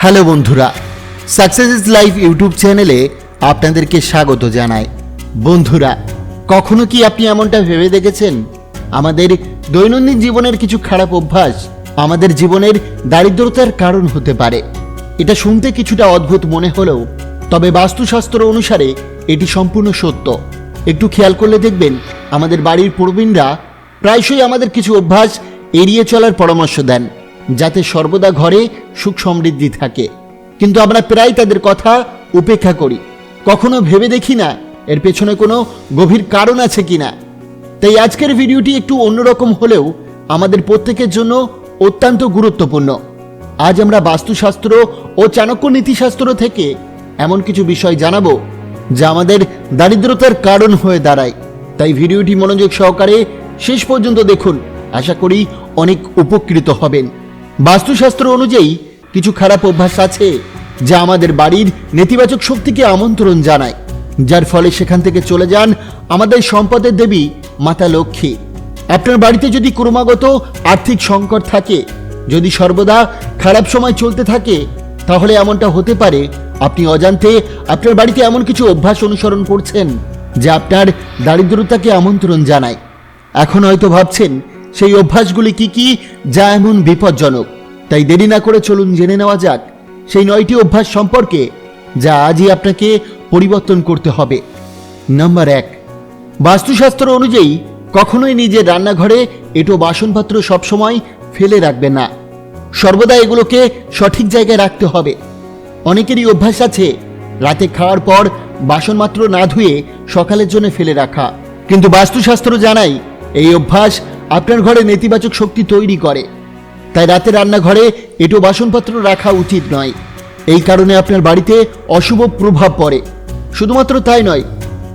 Hello বন্ধুরা success is life YouTube চ্যানেলে আপনাদেরকে স্বাগত জানাই। বন্ধুরা, কখনো কি আপনি এমনটা ভেবে দেখেছেন? আমাদের দৈনন্দিন জীবনের কিছু খারাপ অভ্যাস আমাদের জীবনের দারিদ্রতার কারণ হতে পারে। এটা শুনতে কিছুটা অদ্ভুত মনে হলেও, তবে বাস্তুশাস্ত্র অনুসারে এটি সম্পূর্ণ সত্য। একটু খেয়াল করলে দেখবেন, আমাদের বাড়ির প্রবীণরা প্রায়শই আমাদের কিছু অভ্যাস এড়িয়ে চলার পরামর্শ দেন। যাতে সর্বদা ঘরে সুখ সমৃদ্ধি থাকে। কিন্তু আমরা প্রায় তাদের কথা উপেক্ষা করি। কখনো ভেবে দেখি না এর পেছনে কোনো গভীর কারণ আছে কিনা। তাই আজকের ভিডিওটি একটু অন্যরকম হলেও আমাদের প্রত্যেকের জন্য অত্যন্ত গুরুত্বপূর্ণ। আজ আমরা বাস্তুশাস্ত্র ও চাণক্য নীতিশাস্ত্র থেকে এমন কিছু বিষয় জানাব যা আমাদের দারিদ্রতার কারণ হয়ে দাঁড়ায়। তাই ভিডিওটি মনোযোগ সহকারে শেষ পর্যন্ত দেখুন। আশা করি অনেক উপকৃত হবেন। বাস্তুশাস্ত্র অনুযায়ী কিছু খারাপ অভ্যাস আছে যা আমাদের বাড়ির নেতিবাচক শক্তিকে আমন্ত্রণ জানায়, যার ফলে সেখান থেকে চলে যান আমাদের সম্পদের দেবী, মাতা লক্ষ্মী। আপনার বাড়িতে যদি ক্রমাগত আর্থিক সংকট থাকে, যদি সর্বদা খারাপ সময় চলতে থাকে, তাহলে এমনটা হতে পারে। আপনি অজান্তে আপনার বাড়িতে এমন কিছু অভ্যাস অনুসরণ করছেন, যা আপনার দারিদ্রতাকে আমন্ত্রণ জানায়। এখন হয়তো ভাবছেন সেই অভ্যাসগুলি কি কি, যা এমন বিপজ্জনক? তাই দেরি না করে চলুন জেনে নেওয়া যাক সেই নয়টি অভ্যাস সম্পর্কে, যা আজই আপনাকে পরিবর্তন করতে হবে। নাম্বার এক, বাস্তুশাস্ত্র অনুযায়ী, কখনোই নিজের রান্নাঘরে এটো বাসনপত্র সবসময় ফেলে রাখবে না। সর্বদা এগুলোকে সঠিক জায়গায় রাখতে হবে। অনেকেরই অভ্যাস আছে, রাতে খাওয়ার পর বাসন মাত্র না ধুয়ে সকালের জন্য ফেলে রাখা। কিন্তু বাস্তুশাস্ত্র জানাই এই অভ্যাস আপনার ঘরে নেতিবাচক শক্তি তৈরি করে। তাই রাতে রান্নাঘরে এটো বাসনপত্র রাখা উচিত নয়। এই কারণে আপনার বাড়িতে অশুভ প্রভাব পড়ে। শুধুমাত্র তাই নয়,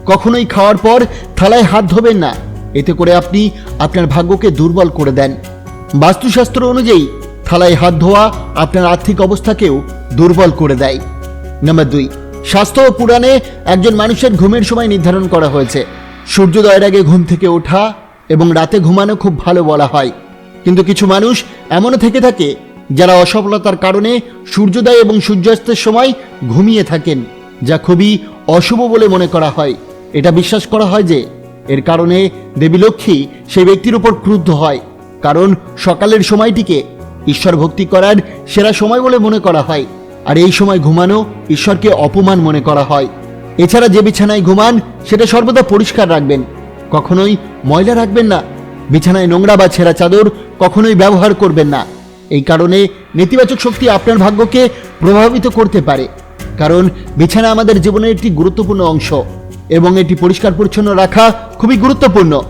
কখনোই খাওয়ার পর থালায় হাত ধোবেন না। এতে করে আপনি আপনার ভাগ্যকে দুর্বল করে দেন। বাস্তুশাস্ত্র অনুযায়ী, থালায় হাত ধোয়া আপনার আর্থিক অবস্থাকেও দুর্বল করে দেয়। নাম্বার দুই, স্বাস্থ্য ও পুরাণে একজন মানুষের ঘুমের সময় নির্ধারণ করা হয়েছে। সূর্যোদয়ের আগে ঘুম থেকে ওঠা এবং রাতে ঘুমানো খুব ভালো বলা হয়। কিন্তু কিছু মানুষ এমনও থেকে থাকে, যারা অসফলতার কারণে সূর্যোদয় এবং সূর্যাস্তের সময় ঘুমিয়ে থাকেন, যা খুবই অশুভ বলে মনে করা হয়। এটা বিশ্বাস করা হয় যে, এর কারণে দেবী লক্ষ্মী সেই ব্যক্তির উপর ক্রুদ্ধ হয়, কারণ সকালের সময়টিকে ঈশ্বর ভক্তি করার সেরা সময় বলে মনে করা হয়, আর এই সময় ঘুমানো ঈশ্বরকে অপমান মনে করা হয়। এছাড়া যে বিছানায় ঘুমান, সেটা সর্বদা পরিষ্কার রাখবেন কখনোই ময়লা রাখবেন না। বিছানায় নোংরা বা ছেঁড়া চাদর কখনোই ব্যবহার করবেন না। এই কারণে নেতিবাচক শক্তি আপনার ভাগ্যকে প্রভাবিত করতে পারে। কারণ বিছানা আমাদের জীবনের একটি গুরুত্বপূর্ণ অংশ এবং এটি পরিষ্কার পরিচ্ছন্ন রাখা খুবই গুরুত্বপূর্ণ।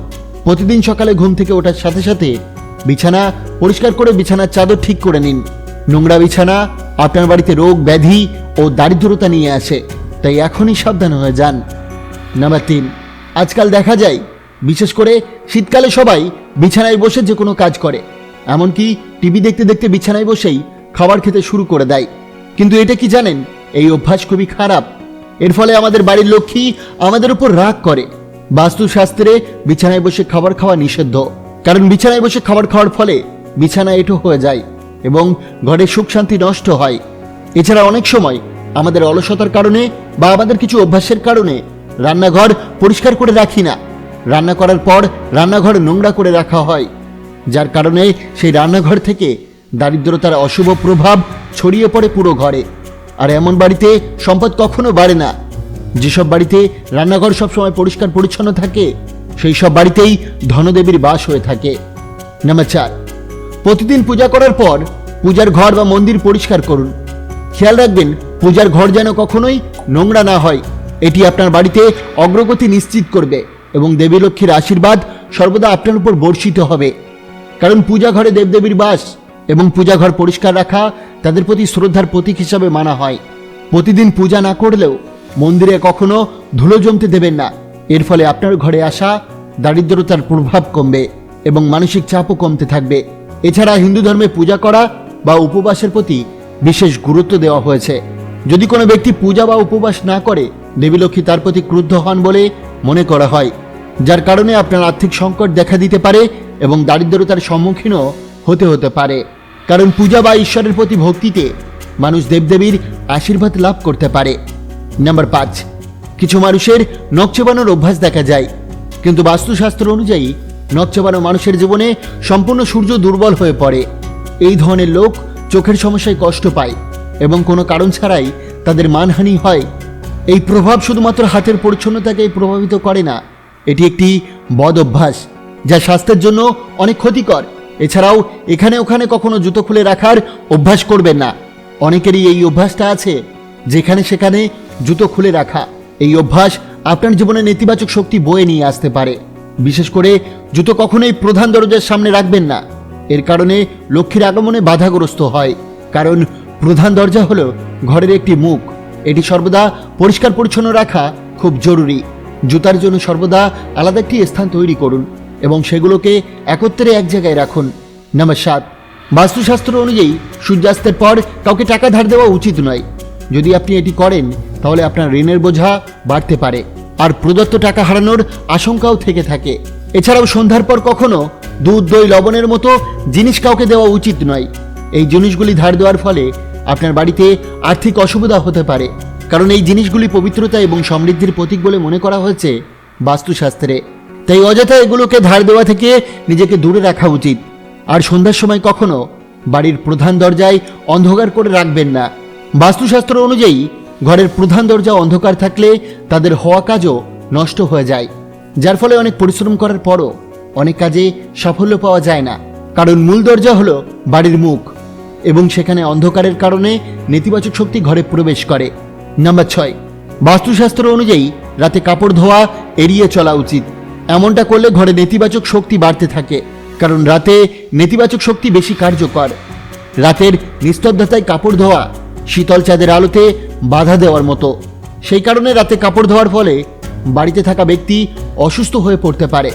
প্রতিদিন সকালে ঘুম থেকে ওঠার সাথে সাথে বিছানা পরিষ্কার করে বিছানার চাদর ঠিক করে নিন। নোংরা বিছানা আপনার বাড়িতে রোগ, ব্যাধি ও দারিদ্রতা নিয়ে আসে। তাই এখনই সাবধান হয়ে যান। নাম্বার তিন, আজকাল দেখা যায় বিশেষ করে শীতকালে সবাই বিছানায় বসে যে কোনো কাজ করে। এমনকি টিভি দেখতে দেখতে বিছানায় বসেই খাবার খেতে শুরু করে দেয়। কিন্তু এটা কি জানেন? এই অভ্যাস খুবই খারাপ। এর ফলে আমাদের বাড়ির লক্ষ্মী আমাদের উপর রাগ করে। বাস্তুশাস্ত্রে বিছানায় বসে খাবার খাওয়া নিষিদ্ধ। কারণ বিছানায় বসে খাবার খাওয়ার ফলে বিছানা এঁটো হয়ে যায় এবং ঘরে সুখ শান্তি নষ্ট হয়। এছাড়া অনেক সময় আমাদের অলসতার কারণে বা আমাদের কিছু অভ্যাসের কারণে রান্নাঘর পরিষ্কার করে রাখি না। রান্না করার পর রান্নাঘর নোংরা করে রাখা হয়। যার কারণে সেই রান্নাঘর থেকে দারিদ্রতার অশুভ প্রভাব ছড়িয়ে পড়ে পুরো ঘরে। আর এমন বাড়িতে সম্পদ কখনো বাড়ে না। যেসব বাড়িতে রান্নাঘর সবসময় পরিষ্কার পরিচ্ছন্ন থাকে, সেই সব বাড়িতেই ধনদেবীর বাস হয়ে থাকে। নাম্বার চার, প্রতিদিন পূজা করার পর পূজার ঘর বা মন্দির পরিষ্কার করুন। খেয়াল রাখবেন, পূজার ঘর যেন কখনোই নোংরা না হয়। এটি আপনার বাড়িতে অগ্রগতি নিশ্চিত করবে। এবং দেবী লক্ষ্মীর আশীর্বাদ সর্বদা আপনার উপর বর্ষিত হবে। কারণ পূজা ঘরে দেবদেবীর বাস এবং পূজা ঘর পরিষ্কার রাখা তাদের প্রতি শ্রদ্ধার প্রতীক হিসাবে মানা হয়। প্রতিদিন পূজা না করলেও মন্দিরে কখনো ধুলো জমতে দেবেন না। এর ফলে আপনার ঘরে আসা দারিদ্রতার প্রভাব কমবে এবং মানসিক চাপও কমতে থাকবে। এছাড়া হিন্দু ধর্মে পূজা করা বা উপবাসের প্রতি বিশেষ গুরুত্ব দেওয়া হয়েছে। যদি কোনো ব্যক্তি পূজা বা উপবাস না করে, দেবী লক্ষ্মী তার প্রতি ক্রুদ্ধ হন বলে মনে করা হয়। যার কারণে আপনার আর্থিক সংকট দেখা দিতে পারে এবং দারিদ্রতার সম্মুখীনও হতে হতে পারে। কারণ পূজা বা ঈশ্বরের প্রতি ভক্তিতে মানুষ দেবদেবীর আশীর্বাদ লাভ করতে পারে। নাম্বার পাঁচ, কিছু মানুষের নখ চেবানোর অভ্যাস দেখা যায়। কিন্তু বাস্তুশাস্ত্র অনুযায়ী, নখ চেবানো মানুষের জীবনে সম্পূর্ণ সূর্য দুর্বল হয়ে পড়ে। এই ধরনের লোক চোখের সমস্যায় কষ্ট পায় এবং কোনো কারণ ছাড়াই তাদের মানহানি হয়। এই প্রভাব শুধুমাত্র হাতের পরিচ্ছন্নতাকেই প্রভাবিত করে না এটি একটি বদ অভ্যাস, যা স্বাস্থ্যের জন্য অনেক ক্ষতিকর। এছাড়াও এখানে ওখানে কখনো জুতো খুলে রাখার অভ্যাস করবেন না। অনেকেরই এই অভ্যাসটা আছে, যেখানে সেখানে জুতো খুলে রাখা। এই অভ্যাস আপনার জীবনে নেতিবাচক শক্তি বয়ে নিয়ে আসতে পারে। বিশেষ করে জুতো কখনোই প্রধান দরজার সামনে রাখবেন না। এর কারণে লক্ষ্মীর আগমনে বাধাগ্রস্ত হয়, কারণ প্রধান দরজা হলো ঘরের একটি মুখ। এটি সর্বদা পরিষ্কার পরিচ্ছন্ন রাখা খুব জরুরি। জুতার জন্য সর্বদা আলাদা একটি স্থান তৈরি করুন এবং সেগুলোকে একত্রে এক জায়গায় রাখুন। নাম্বার সাত বাস্তুশাস্ত্র অনুযায়ী, সূর্যাস্তের পর কাউকে টাকা ধার দেওয়া উচিত নয়। যদি আপনি এটি করেন, তাহলে আপনার ঋণের বোঝা বাড়তে পারে। আর প্রদত্ত টাকা হারানোর আশঙ্কাও থেকে থাকে। এছাড়াও সন্ধ্যার পর কখনো দুধ, দই, লবণের মতো জিনিস কাউকে দেওয়া উচিত নয়। এই জিনিসগুলি ধার দেওয়ার ফলে আপনার বাড়িতে আর্থিক অসুবিধা হতে পারে। কারণ এই জিনিসগুলি পবিত্রতা এবং সমৃদ্ধির প্রতীক বলে মনে করা হয়েছে বাস্তুশাস্ত্রে। তাই অযথা এগুলোকে ধার দেওয়া থেকে নিজেকে দূরে রাখা উচিত। আর সন্ধ্যার সময় কখনো বাড়ির প্রধান দরজায় অন্ধকার করে রাখবেন না। বাস্তুশাস্ত্র অনুযায়ী ঘরের প্রধান দরজা অন্ধকার থাকলে তাদের হওয়া কাজও নষ্ট হয়ে যায়। যার ফলে অনেক পরিশ্রম করার পরও অনেক কাজে সাফল্য পাওয়া যায় না। কারণ মূল দরজা হলো বাড়ির মুখ এবং সেখানে অন্ধকারের কারণে নেতিবাচক শক্তি ঘরে প্রবেশ করে। নাম্বার ছয়, বাস্তুশাস্ত্র অনুযায়ী রাতে কাপড় ধোয়া এড়িয়ে চলা উচিত। এমনটা করলে ঘরে নেতিবাচক শক্তি বাড়তে থাকে, কারণ রাতে নেতিবাচক শক্তি বেশি কার্যকর। রাতের নিস্তব্ধতায় কাপড় ধোয়া শীতল চাঁদের আলোতে বাধা দেওয়ার মতো। সেই কারণে রাতে কাপড় ধোয়ার ফলে বাড়িতে থাকা ব্যক্তি অসুস্থ হয়ে পড়তে পারে।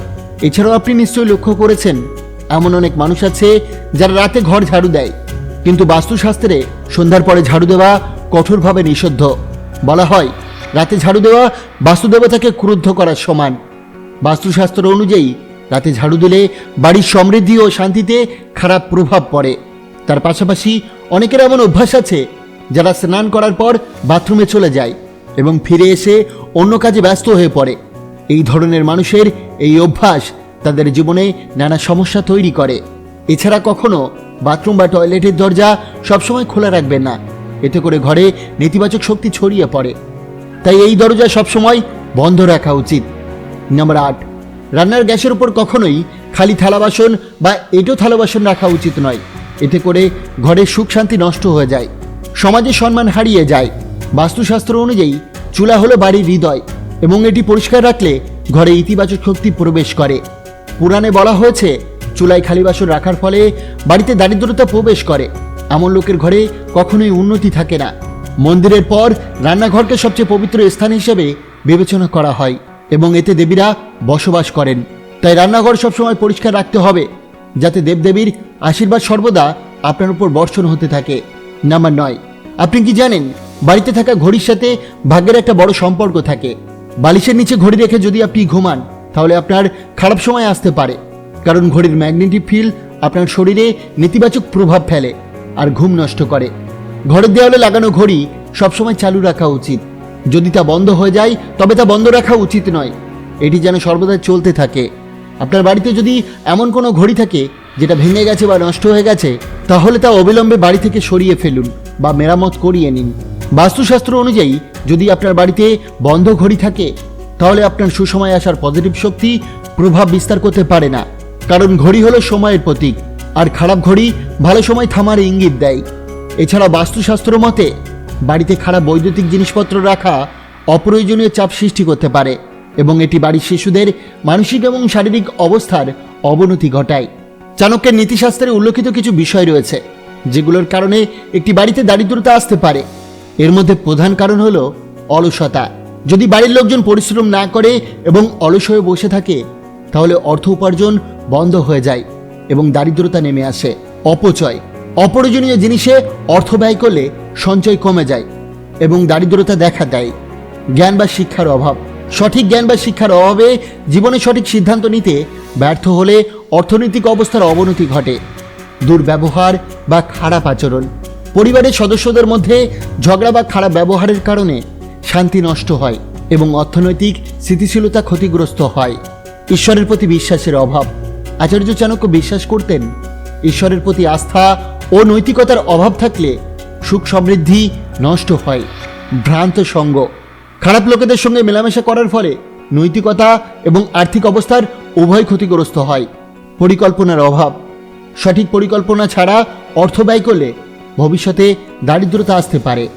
এছাড়াও আপনি নিশ্চয়ই লক্ষ্য করেছেন, এমন অনেক মানুষ আছে যারা রাতে ঘর ঝাড়ু দেয়, কিন্তু বাস্তুশাস্ত্রে সন্ধ্যার পরে ঝাড়ু দেওয়া কঠোরভাবে নিষিদ্ধ। বলা হয়, রাতে ঝাড়ু দেওয়া বাস্তুদেবতাকে ক্রুদ্ধ করার সমান। বাস্তুশাস্ত্র অনুযায়ী, রাতে ঝাড়ু দিলে বাড়ির সমৃদ্ধি ও শান্তিতে খারাপ প্রভাব পড়ে। তার পাশাপাশি অনেকের এমন অভ্যাস আছে, যারা স্নান করার পর বাথরুমে চলে যায় এবং ফিরে এসে অন্য কাজে ব্যস্ত হয়ে পড়ে। এই ধরনের মানুষের এই অভ্যাস তাদের জীবনে নানা সমস্যা তৈরি করে। এছাড়া কখনো বাথরুম বা টয়লেটের দরজা সবসময় খোলা রাখবেন না। এতে করে ঘরে নেতিবাচক শক্তি ছড়িয়ে পড়ে। তাই এই দরজা সবসময় বন্ধ রাখা উচিত। নাম্বার আট, রান্নার গ্যাসের উপর কখনোই খালি থালা বাসন বা এটো থালা বাসন রাখা উচিত নয়। এতে করে ঘরের সুখ শান্তি নষ্ট হয়ে যায় সমাজে সম্মান হারিয়ে যায়। বাস্তুশাস্ত্র অনুযায়ী চুলা হলো বাড়ির হৃদয় এবং এটি পরিষ্কার রাখলে ঘরে ইতিবাচক শক্তি প্রবেশ করে। পুরাণে বলা হয়েছে, চুলায় খালি বাসন রাখার ফলে বাড়িতে দারিদ্রতা প্রবেশ করে। এমন লোকের ঘরে কখনোই উন্নতি থাকে না। মন্দিরের পর রান্নাঘরকে সবচেয়ে পবিত্র স্থান হিসেবে বিবেচনা করা হয় এবং এতে দেবীরা বসবাস করেন। তাই রান্নাঘর সবসময় পরিষ্কার রাখতে হবে, যাতে দেবদেবীর আশীর্বাদ সর্বদা আপনার উপর বর্ষণ হতে থাকে। নাম্বার নয়, আপনি কি জানেন, বাড়িতে থাকা ঘড়ির সাথে ভাগ্যের একটা বড় সম্পর্ক থাকে। বালিশের নিচে ঘড়ি রেখে যদি আপনি ঘুমান, তাহলে আপনার খারাপ সময় আসতে পারে। কারণ ঘড়ির ম্যাগনেটিক ফিল্ড আপনার শরীরে নেতিবাচক প্রভাব ফেলে। আর ঘুম নষ্ট করে। ঘরের দেওয়ালে লাগানো ঘড়ি সবসময় চালু রাখা উচিত। যদি তা বন্ধ হয়ে যায়, তবে তা বন্ধ রাখা উচিত নয়। এটি যেন সর্বদা চলতে থাকে। আপনার বাড়িতে যদি এমন কোনো ঘড়ি থাকে, যেটা ভেঙে গেছে বা নষ্ট হয়ে গেছে, তাহলে তা অবিলম্বে বাড়ি থেকে সরিয়ে ফেলুন বা মেরামত করিয়ে নিন। বাস্তুশাস্ত্র অনুযায়ী, যদি আপনার বাড়িতে বন্ধ ঘড়ি থাকে, তাহলে আপনার সুসময় আসার পজিটিভ শক্তি প্রভাব বিস্তার করতে পারে না। কারণ ঘড়ি হলো সময়ের প্রতীক। আর খারাপ ঘড়ি ভালো সময় থামার ইঙ্গিত দেয়। এছাড়া বাস্তুশাস্ত্র মতে, বাড়িতে খারাপ বৈদ্যুতিক জিনিসপত্র রাখা অপ্রয়োজনীয় চাপ সৃষ্টি করতে পারে এবং এটি বাড়ির শিশুদের মানসিক এবং শারীরিক অবস্থার অবনতি ঘটায়। চাণক্যের নীতিশাস্ত্রে উল্লেখিত কিছু বিষয় রয়েছে, যেগুলোর কারণে একটি বাড়িতে দারিদ্রতা আসতে পারে। এর মধ্যে প্রধান কারণ হলো অলসতা। যদি বাড়ির লোকজন পরিশ্রম না করে এবং অলস হয়ে বসে থাকে, তাহলে অর্থ উপার্জন বন্ধ হয়ে যায়। এবং দারিদ্রতা নেমে আসে। অপচয়, অপ্রয়োজনীয় জিনিসে অর্থ ব্যয় করলে সঞ্চয় কমে যায় এবং দারিদ্রতা দেখা দেয়। জ্ঞান বা শিক্ষার অভাব, সঠিক জ্ঞান বা শিক্ষার অভাবে জীবনে সঠিক সিদ্ধান্ত নিতে ব্যর্থ হলে অর্থনৈতিক অবস্থার অবনতি ঘটে। দুর্ব্যবহার বা খারাপ আচরণ, পরিবারের সদস্যদের মধ্যে ঝগড়া বা খারাপ ব্যবহারের কারণে শান্তি নষ্ট হয় এবং অর্থনৈতিক স্থিতিশীলতা ক্ষতিগ্রস্ত হয়। ঈশ্বরের প্রতি বিশ্বাসের অভাব আচার্য চাণক্য বিশ্বাস করতেন, ঈশ্বরের প্রতি আস্থা ও নৈতিকতার অভাব থাকলে সুখ সমৃদ্ধি নষ্ট হয়। ভ্রান্ত সঙ্গ। খারাপ লোকেদের সঙ্গে মেলামেশা করার ফলে নৈতিকতা এবং আর্থিক অবস্থার উভয় ক্ষতিগ্রস্ত হয়। পরিকল্পনার অভাব। সঠিক পরিকল্পনা ছাড়া অর্থ ব্যয় করলে ভবিষ্যতে দারিদ্রতা আসতে পারে।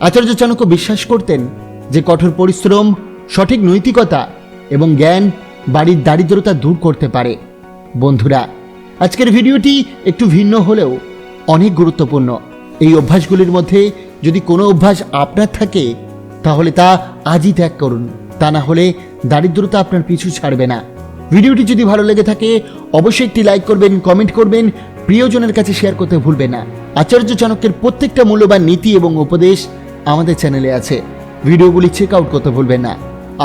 আচার্য চাণক্য বিশ্বাস করতেন যে কঠোর পরিশ্রম, সঠিক নৈতিকতা এবং জ্ঞান বাড়ির দারিদ্রতা দূর করতে পারে। বন্ধুরা, আজকের ভিডিওটি একটু ভিন্ন হলেও অনেক গুরুত্বপূর্ণ। এই অভ্যাসগুলির মধ্যে যদি কোনো অভ্যাস আপনার থাকে, তাহলে তা আজই ত্যাগ করুন। তা না হলে দারিদ্রতা আপনার পিছু ছাড়বে না। ভিডিওটি যদি ভালো লেগে থাকে, অবশ্যই একটি লাইক করবেন, কমেন্ট করবেন, প্রিয়জনের কাছে শেয়ার করতে ভুলবেন না। আচার্য চাণক্যের প্রত্যেকটা মূল্যবান নীতি এবং উপদেশ আমাদের চ্যানেলে আছে। ভিডিওগুলি চেক আউট করতে ভুলবেন না।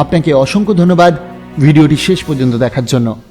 আপনাকে অসংখ্য ধন্যবাদ ভিডিওটি শেষ পর্যন্ত দেখার জন্য।